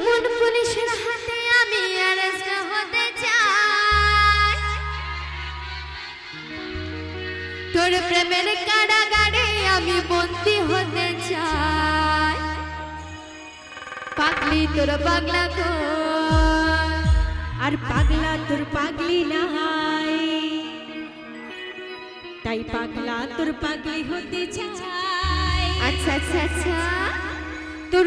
জীবন পুলিশের হাতে আমি অ্যারেস্ট হতে চাই। তোর প্রেমের কারাগারে আমি বন্দি হতে চাই। পাগলি তোর পাগলা গো আর পাগলা তোর পাগলি নাই। তাই পাগলা তোর পাগলি হতে চাই। আচ্ছা আচ্ছা আচ্ছা। তোর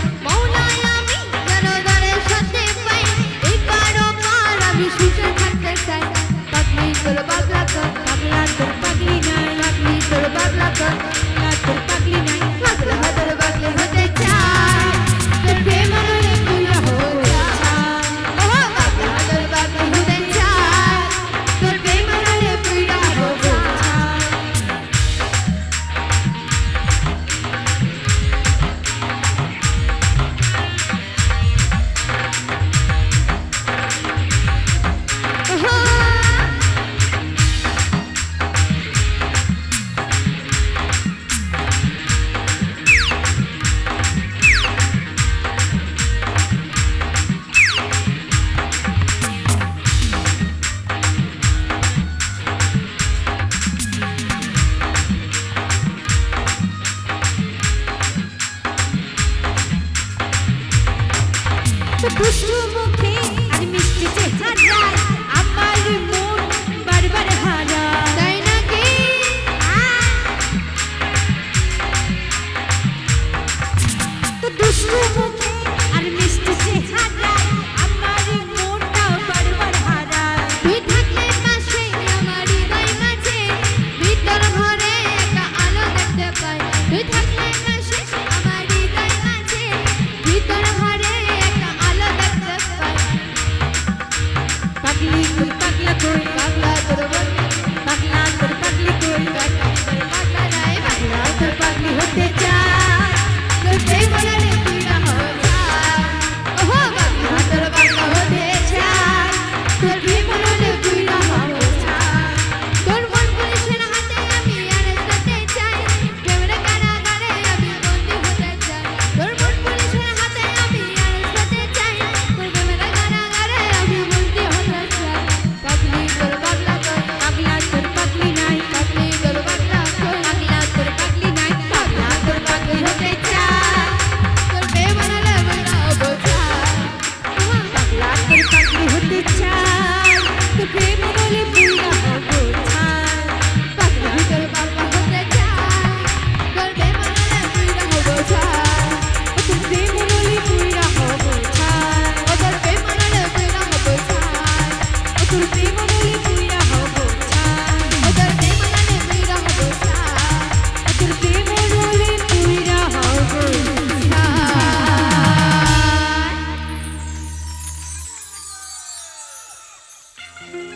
দুষ্টু মুখে। আর মিষ্টি চেহারা